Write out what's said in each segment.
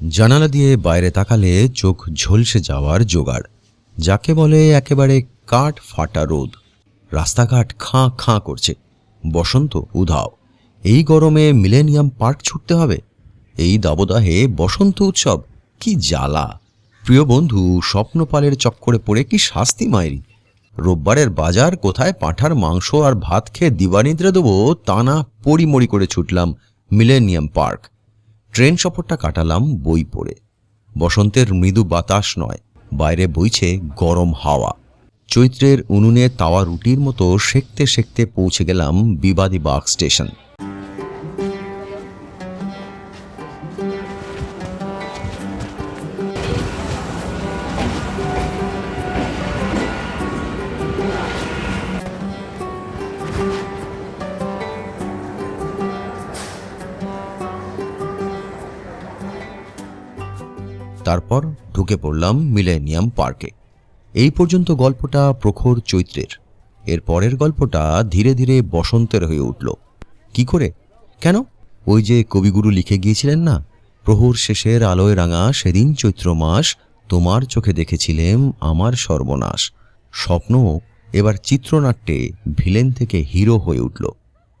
জানালা দিয়ে বাইরে তাকালে চোখ ঝলসে যাওয়ার জোগাড়, যাকে বলে একেবারে কাঠ ফাটা রোদ। রাস্তাঘাট খাঁ খাঁ করছে। বসন্ত উধাও। এই গরমে মিলেনিয়াম পার্ক ছুটতে হবে। এই দাবদাহে বসন্ত উৎসব, কি জ্বালা। প্রিয় বন্ধু, স্বপ্নপালের চক্করে পড়ে কি শাস্তি মায়েরি রোববারের বাজার কোথায় পাঁঠার মাংস আর ভাত খেয়ে দিবানিদ্রা দেবো, তা না পরিমরি করে ছুটলাম মিলেনিয়াম পার্ক। ট্রেন সফরটা কাটালাম বই পড়ে। বসন্তের মৃদু বাতাস নয়, বাইরে বইছে গরম হাওয়া। চৈত্রের উনুনে তাওয়া রুটির মতো সেঁকতে সেঁকতে পৌঁছে গেলাম বিবাদী বাগ স্টেশন। তারপর ঢুকে পড়লাম মিলেনিয়াম পার্কে। এই পর্যন্ত গল্পটা প্রখর চৈত্রের। এর পরের গল্পটা ধীরে ধীরে বসন্তের হয়ে উঠল। কি করে? কেন? ওই যে কবিগুরু লিখে গিয়েছিলেন না, প্রহর শেষের আলোয় রাঙা সেদিন চৈত্র মাস, তোমার চোখে দেখেছিলেম আমার সর্বনাশ। স্বপ্ন এবার চিত্রনাট্যে ভিলেন থেকে হিরো হয়ে উঠল।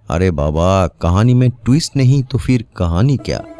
আরে বাবা, কাহানি মে টুইস্ট নেই তো ফির কাহানি ক্যা?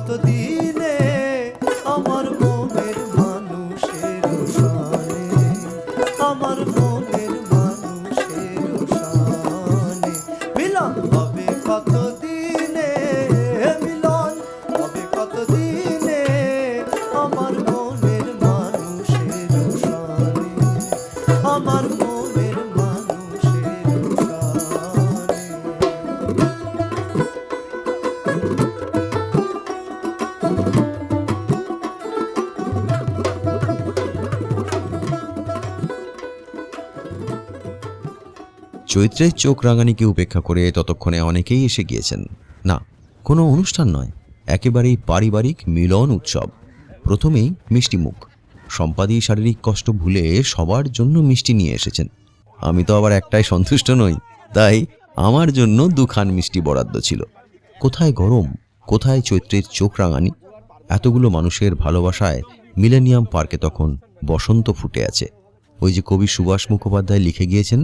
কত দিনে আমার চৈত্রের চোখ রাঙানিকে উপেক্ষা করে ততক্ষণে অনেকেই এসে গিয়েছেন। না, কোনো অনুষ্ঠান নয়, একেবারেই পারিবারিক মিলন উৎসব। প্রথমেই মিষ্টি মুখ। সম্পাদি শারীরিক কষ্ট ভুলে সবার জন্য মিষ্টি নিয়ে এসেছেন। আমি তো আবার একটাই সন্তুষ্ট নই, তাই আমার জন্য দুখান মিষ্টি বরাদ্দ ছিল। কোথায় গরম, কোথায় চৈত্রের চোখ রাঙানি? এতগুলো মানুষের ভালোবাসায় মিলেনিয়াম পার্কে তখন বসন্ত ফুটে আছে। ওই যে কবি সুভাষ মুখোপাধ্যায় লিখে গিয়েছেন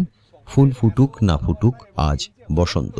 ফুল ফুটুক না ফুটুক আজ বসন্ত।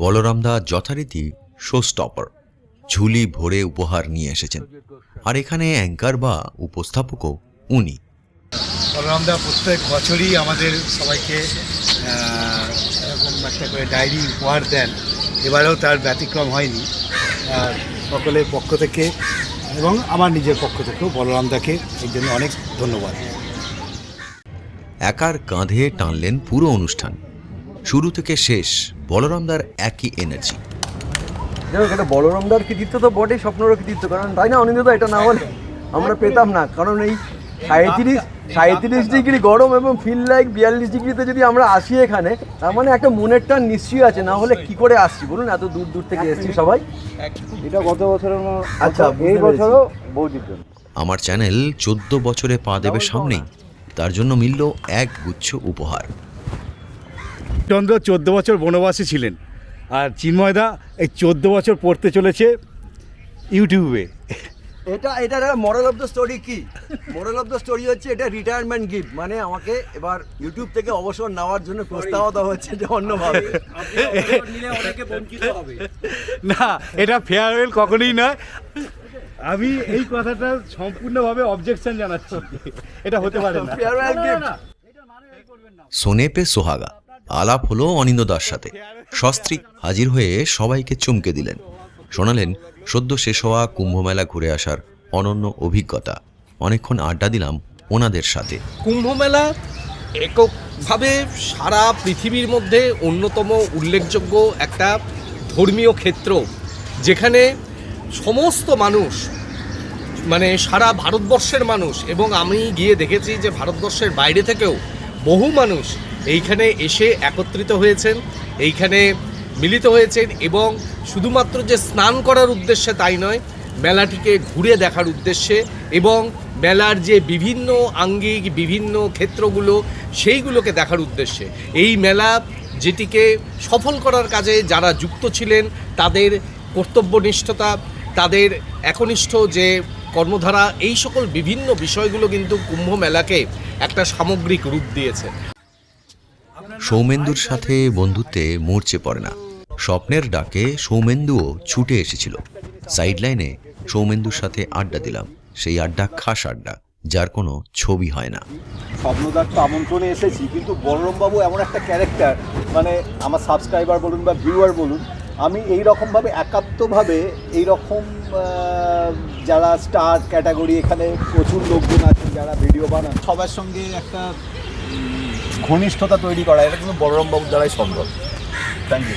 বলরামদা যথারীতি শো স্টপার ঝুলি ভরে উপহার নিয়ে এসেছেন। আর এখানে অ্যাঙ্কার বা উপস্থাপকও উনি। বলরামদা প্রত্যেক বছরই আমাদের সবাইকে এরকম একটা করে ডায়েরি উপহার দেন। এবারেও তার ব্যতিক্রম হয়নি। সকলের পক্ষ থেকে এবং আমার নিজের পক্ষ থেকেও বলরামদাকে এই জন্য অনেক ধন্যবাদ। একার কাঁধে টানলেন পুরো অনুষ্ঠান। শুরু থেকে শেষ বলরামদার একই এনার্জি এটা বলরামদার কৃতিত্ব তো বটেই স্বপ্নেরও কৃতিত্ব। কারণ তাই না অনিন্দিত এটা না হলে আমরা পেতাম না। কারণ এই সাঁত্রিশ সাঁত্রিশ ডিগ্রি গরম এবং ফিল লাইক বিয়াল্লিশ ডিগ্রিতে যদি আমরা আসি এখানে তার মানে একটা মনের টান নিশ্চয়ই আছে। না হলে কি করে আসছি? বলুন এত দূর দূর থেকে এসছি সবাই। এটা গত বছরের আচ্ছা, এই বছরও বৌদির জন্য। আমার চ্যানেল চোদ্দ বছরে পা দেবে সামনেই তার জন্য মিলল এক গুচ্ছ উপহার। চন্দ্র চোদ্দ বছর বনবাসী ছিলেন আর চিন্ময়দা এই চোদ্দ বছর পড়তে চলেছে ইউটিউবে। এটা এটার মরাল অফ দ্য স্টোরি কি? মরাল অফ দ্য স্টোরি হচ্ছে এটা রিটায়ারমেন্ট গিফট মানে আমাকে এবার ইউটিউব থেকে অবসর নেওয়ার জন্য প্রস্তাব দেওয়া হচ্ছে যে অন্যভাবে। না এটা ফেয়ারওয়েল কখনোই নয়। আমি এই কথাটা সম্পূর্ণভাবে অবজেকশন জানাচ্ছি। এটা হতে পারে না। Gift। সোনে পে সোহাগা। আলাপ হলো অনিন্দদার সাথে। সস্ত্রী হাজির হয়ে সবাইকে চমকে দিলেন। শোনালেন, সদ্য শেষ হওয়া কুম্ভমেলা ঘুরে আসার অনন্য অভিজ্ঞতা। অনেকক্ষণ আড্ডা দিলাম ওনাদের সাথে। কুম্ভমেলা এককভাবে সারা পৃথিবীর মধ্যে অন্যতম উল্লেখযোগ্য একটা ধর্মীয় ক্ষেত্র, যেখানে সমস্ত মানুষ মানে সারা ভারতবর্ষের মানুষ, এবং আমি গিয়ে দেখেছি যে ভারতবর্ষের বাইরে থেকেও বহু মানুষ এইখানে এসে একত্রিত হয়েছেন, এইখানে মিলিত হয়েছেন এবং শুধুমাত্র যে স্নান করার উদ্দেশ্যে তাই নয়, মেলাটিকে ঘুরে দেখার উদ্দেশ্যে এবং মেলার যে বিভিন্ন আঙ্গিক, বিভিন্ন ক্ষেত্রগুলো, সেইগুলোকে দেখার উদ্দেশ্যে। এই মেলা যেটিকে সফল করার কাজে যারা যুক্ত ছিলেন, তাদের কর্তব্যনিষ্ঠতা, তাদের একনিষ্ঠ যে কর্মধারা, এই সকল বিভিন্ন বিষয়গুলো কিন্তু কুম্ভ মেলাকে একটা সামগ্রিক রূপ দিয়েছে। সৌমেন্দুর সাথে বন্ধুত্বে মরচে পড়ে না। স্বপ্নের ডাকে সৌমেন্দুও ছুটে এসেছিল। সাইডলাইনে সৌমেন্দুর সাথে আড্ডা দিলাম। সেই আড্ডা খাস আড্ডা যার কোনো ছবি হয় না। স্বপ্নদার তো আমন্ত্রণে এসেছি কিন্তু বলরামবাবু এমন একটা ক্যারেক্টার মানে আমার সাবস্ক্রাইবার বলুন বা ভিউয়ার বলুন আমি এই রকমভাবে একাত্মভাবে এই রকম যারা স্টার ক্যাটাগরি এখানে প্রচুর লোকজন আছেন যারা ভিডিও বানান। সবার সঙ্গে একটা ঘনিষ্ঠতা তৈরি করা এটা কিন্তু বলরামবাবুর দ্বারাই সম্ভব। থ্যাংক ইউ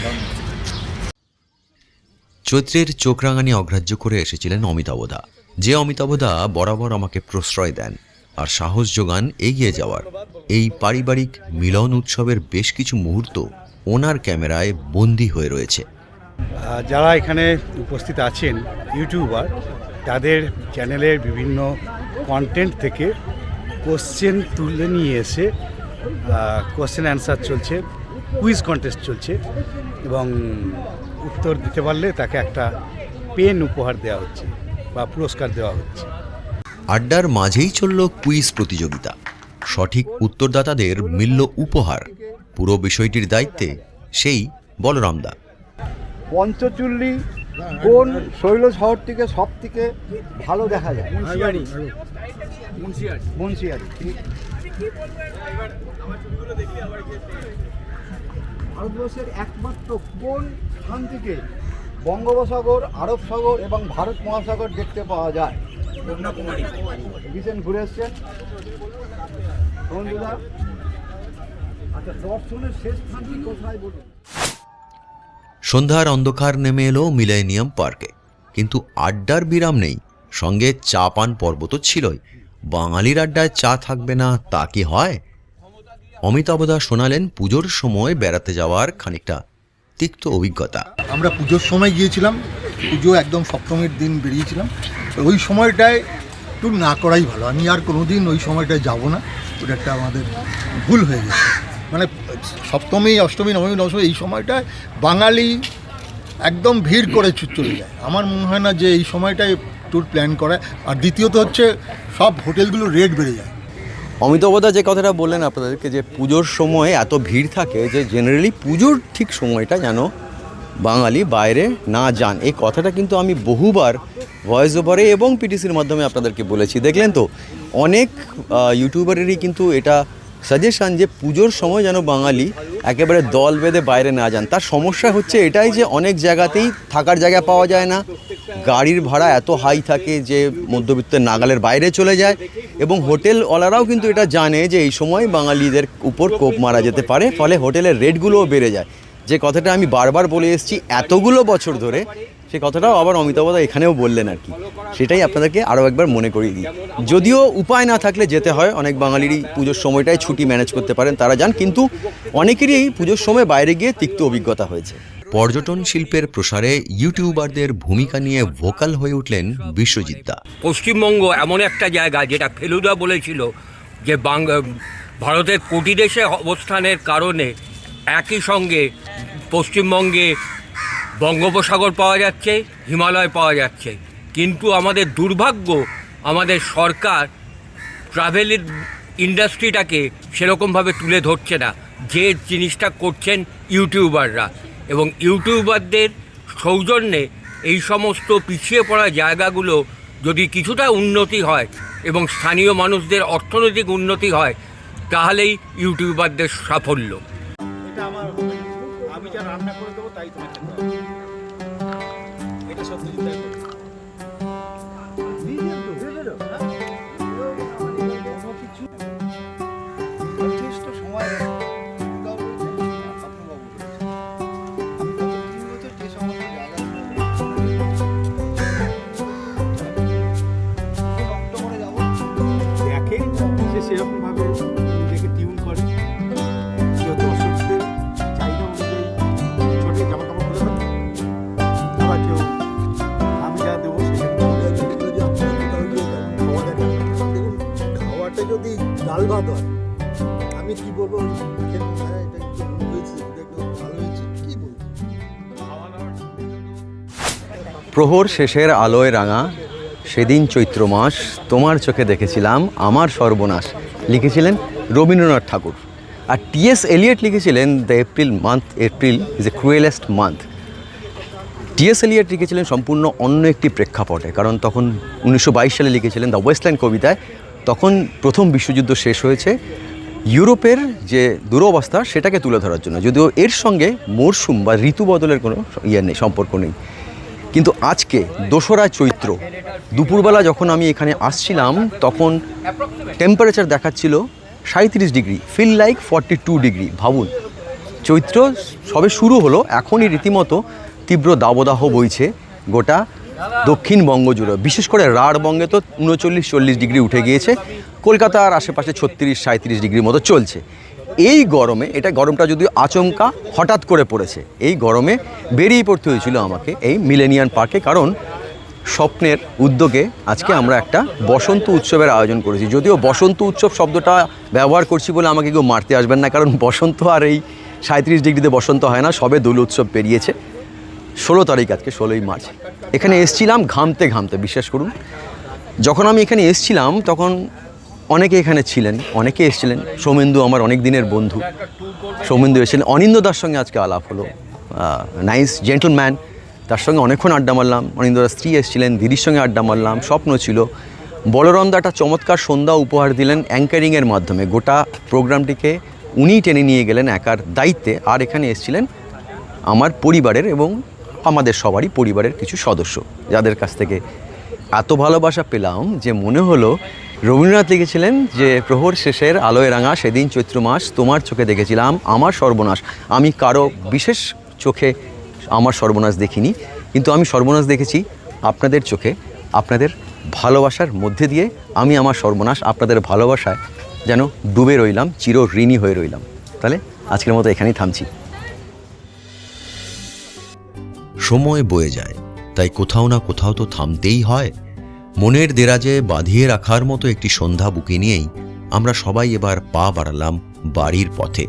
চৈত্রের চোখ রাঙানি অগ্রাহ্য করে এসেছিলেন অমিতাভদা যে অমিতাভদা বরাবর আমাকে প্রশ্রয় দেন আর সাহস যোগান এগিয়ে যাওয়ার। এই পারিবারিক মিলন উৎসবের বেশ কিছু মুহূর্ত ওনার ক্যামেরায় বন্দী হয়ে রয়েছে। যারা এখানে উপস্থিত আছেন ইউটিউবার তাদের চ্যানেলের বিভিন্ন কন্টেন্ট থেকে কোশ্চেন তুলে নিয়ে এসে কোশ্চেন অ্যান্সার চলছে কুইজ কন্টেস্ট চলছে এবং উত্তর দিতে পারলে তাকে একটা পেন উপহার দেওয়া হচ্ছে বা পুরস্কার দেওয়া হচ্ছে। আড্ডার মাঝেই চলল কুইজ প্রতিযোগিতা। সঠিক উত্তরদাতাদের মিলল উপহার। পুরো বিষয়টির দায়িত্বে সেই বলরামদা পঞ্চচুল্লি কোন শৈল শহর থেকে সব থেকে ভালো দেখা যায়? মুন্সিয়ারি। ঠিক। ভারতবর্ষের একমাত্র কোন স্থান থেকে বঙ্গোপসাগর আরব সাগর এবং ভারত মহাসাগর দেখতে পাওয়া যায়? রিসেন্ট ঘুরে এসছেন। বন্ধুরা আচ্ছা দর্শনের শেষ স্থানটি কোথায় বলুন? সন্ধ্যার অন্ধকার নেমে এলো মিলেনিয়াম পার্কে। কিন্তু আড্ডার বিরাম নেই সঙ্গে চা পান পর্ব তো ছিলই। বাঙালির আড্ডায় চা থাকবে না, তা কি হয়? অমিতাভদা শোনালেন পুজোর সময় বেড়াতে যাওয়ার খানিকটা তিক্ত অভিজ্ঞতা। আমরা পুজোর সময় গিয়েছিলাম, পুজো একদম সপ্তমীর দিন বেরিয়েছিলাম। ওই সময়টায় একটু না করাই ভালো, আমি আর কোনো দিন ওই সময়টায় যাব না, ওটা একটা আমাদের ভুল হয়ে গেছে। মানে সপ্তমী, অষ্টমী, নবমী, দশমী, এই সময়টায় বাঙালি একদম ভিড় করে চলে যায় আমার মনে হয় না যে এই সময়টায় ট্যুর প্ল্যান করা আর দ্বিতীয়ত হচ্ছে, সব হোটেলগুলো রেট বেড়ে যায়। অমিতাভদা যে কথাটা বললেন আপনাদেরকে, যে পুজোর সময় এত ভিড় থাকে যে জেনারেলি পুজোর ঠিক সময়টা যেন বাঙালি বাইরে না যান। এই কথাটা কিন্তু আমি বহুবার ভয়েস ওভারে এবং পিটিসির মাধ্যমে আপনাদেরকে বলেছি। দেখলেন তো, অনেক ইউটিউবারেরই কিন্তু এটা সাজেশন যে পুজোর সময় যেন বাঙালি একেবারে দল বেঁধে বাইরে না যান। তার সমস্যা হচ্ছে এটাই যে অনেক জায়গাতেই থাকার জায়গা পাওয়া যায় না। গাড়ির ভাড়া এত হাই থাকে যে মধ্যবিত্তের নাগালের বাইরে চলে যায় এবং হোটেলওয়ালারাও কিন্তু এটা জানে যে এই সময় বাঙালিদের উপর কোপ মারা যেতে পারে, ফলে হোটেলের রেটগুলোও বেড়ে যায়। যে কথাটা আমি বারবার বলে এসেছি এতগুলো বছর ধরে, সে কথাটাও আবার অমিতাভদা এখানেও বললেন আর কি। সেটাই আপনাদেরকে আরও একবার মনে করিয়ে দিই। যদিও উপায় না থাকলে যেতে হয়, অনেক বাঙালিরই পুজোর সময়টায় ছুটি ম্যানেজ করতে পারেন, তারা যান, কিন্তু অনেকেরই এই পুজোর সময় বাইরে গিয়ে তিক্ত অভিজ্ঞতা হয়েছে। পর্যটন শিল্পের প্রসারে ইউটিউবারদের ভূমিকা নিয়ে ভোকাল হয়ে উঠলেন বিশ্বজিৎ দা। পশ্চিমবঙ্গ এমন একটা জায়গা যেটা ফেলুদা বলেছিল যে ভারতের কোটি দেশে অবস্থানের কারণে একই সঙ্গে পশ্চিমবঙ্গে বঙ্গোপসাগর পাওয়া যাচ্ছে, হিমালয় পাওয়া যাচ্ছে। কিন্তু আমাদের দুর্ভাগ্য, আমাদের সরকার ট্রাভেল ইন্ডাস্ট্রিটাকে সেরকমভাবে তুলে ধরছে না। যে জিনিসটা করছেন ইউটিউবাররা। এবং ইউটিউবারদের সৌজন্যে এই সমস্ত পিছিয়ে পড়া জায়গাগুলো যদি কিছুটা উন্নতি হয় এবং স্থানীয় মানুষদের অর্থনৈতিক উন্নতি হয়, তাহলেই ইউটিউবারদের সাফল্য। রান্না করে দেবো তাই তোমার এটা সত্যি প্রহর শেষের আলোয় রাঙা, সেদিন চৈত্র মাস, তোমার চোখে দেখেছিলাম আমার সর্বনাশ, লিখেছিলেন রবীন্দ্রনাথ ঠাকুর। আর টিএস এলিয়ট লিখেছিলেন the April month, April is a cruellest month. TS Eliot লিখেছিলেন সম্পূর্ণ অন্য একটি প্রেক্ষাপটে, কারণ তখন উনিশশো বাইশ সালে লিখেছিলেন দ্য ওয়েস্টল্যান্ড কবিতায়, তখন প্রথম বিশ্বযুদ্ধ শেষ হয়েছে। ইউরোপের যে দুরবস্থা, সেটাকে তুলে ধরার জন্য, যদিও এর সঙ্গে মরশুম বা ঋতু বদলের কোনো ইয়ে নেই, সম্পর্ক নেই। কিন্তু আজকে দোসরা চৈত্র, দুপুরবেলা যখন আমি এখানে আসছিলাম, তখন টেম্পারেচার দেখাচ্ছিল সাঁত্রিশ degree feel like forty two degree, ভাবুন। চৈত্র সবে শুরু হলো, এখনই রীতিমতো তীব্র দাবদাহ বইছে গোটা দক্ষিণবঙ্গ জুড়ে। বিশেষ করে রাঢ়বঙ্গে তো উনচল্লিশ, চল্লিশ ডিগ্রি উঠে গিয়েছে, কলকাতার আশেপাশে ছত্রিশ সাঁত্রিশ ডিগ্রির মতো চলছে। এই গরমে, এটা গরমটা যদিও আচমকা হঠাৎ করে পড়েছে, এই গরমে বেরিয়ে পড়তে হয়েছিল আমাকে এই মিলেনিয়ান পার্কে কারণ স্বপ্নের উদ্যোগে আজকে আমরা একটা বসন্ত উৎসবের আয়োজন করেছি। যদিও বসন্ত উৎসব শব্দটা ব্যবহার করছি বলে আমাকে কেউ মারতে আসবেন না, কারণ বসন্ত আর এই সাঁত্রিশ ডিগ্রিতে বসন্ত হয় না, সবে দোল উৎসব পেরিয়েছে। ষোলো তারিখ আজকে, ষোলোই মার্চ। এখানে এসছিলাম ঘামতে ঘামতে বিশ্বাস করুন। যখন আমি এখানে এসছিলাম, তখন অনেকে এখানে ছিলেন, অনেকে এসেছিলেন। সৌমেন্দু আমার অনেক দিনের বন্ধু। সৌমেন্দু এসেছিলেন। অনিন্দ দার সঙ্গে আজকে আলাপ হলো। নাইস জেন্টলম্যান তার সঙ্গে অনেকক্ষণ আড্ডা মারলাম। অনিন্দদার স্ত্রী এসেছিলেন, দিদির সঙ্গে আড্ডা মারলাম। স্বপ্ন ছিল। বলরন্দা একটা চমৎকার সন্ধ্যা উপহার দিলেন অ্যাঙ্কারিংয়ের মাধ্যমে। গোটা প্রোগ্রামটিকে উনিই টেনে নিয়ে গেলেন একার দায়িত্বে। আর এখানে এসেছিলেন আমার পরিবারের এবং আমাদের সবারই পরিবারের কিছু সদস্য। যাদের কাছ থেকে এত ভালোবাসা পেলাম যে মনে হলো রবীন্দ্রনাথ লিখেছিলেন যে, প্রহর শেষের আলোয় রাঙা সেদিন চৈত্র মাস, তোমার চোখে দেখেছিলাম আমার সর্বনাশ। আমি কারও বিশেষ চোখে আমার সর্বনাশ দেখিনি, কিন্তু আমি সর্বনাশ দেখেছি আপনাদের চোখে, আপনাদের ভালোবাসার মধ্যে দিয়ে আমি আমার সর্বনাশ আপনাদের ভালোবাসায় যেন ডুবে রইলাম, চির ঋণী হয়ে রইলাম। তাহলে আজকের মতো এখানেই থামছি। সময় বয়ে যায়, তাই কোথাও না কোথাও তো থামতেই হয়। মনের দেরাজে বাঁধিয়ে রাখার মতো একটি সন্ধ্যা বুকে নিয়েই আমরা সবাই এবার পা বাড়ালাম বাড়ির পথে।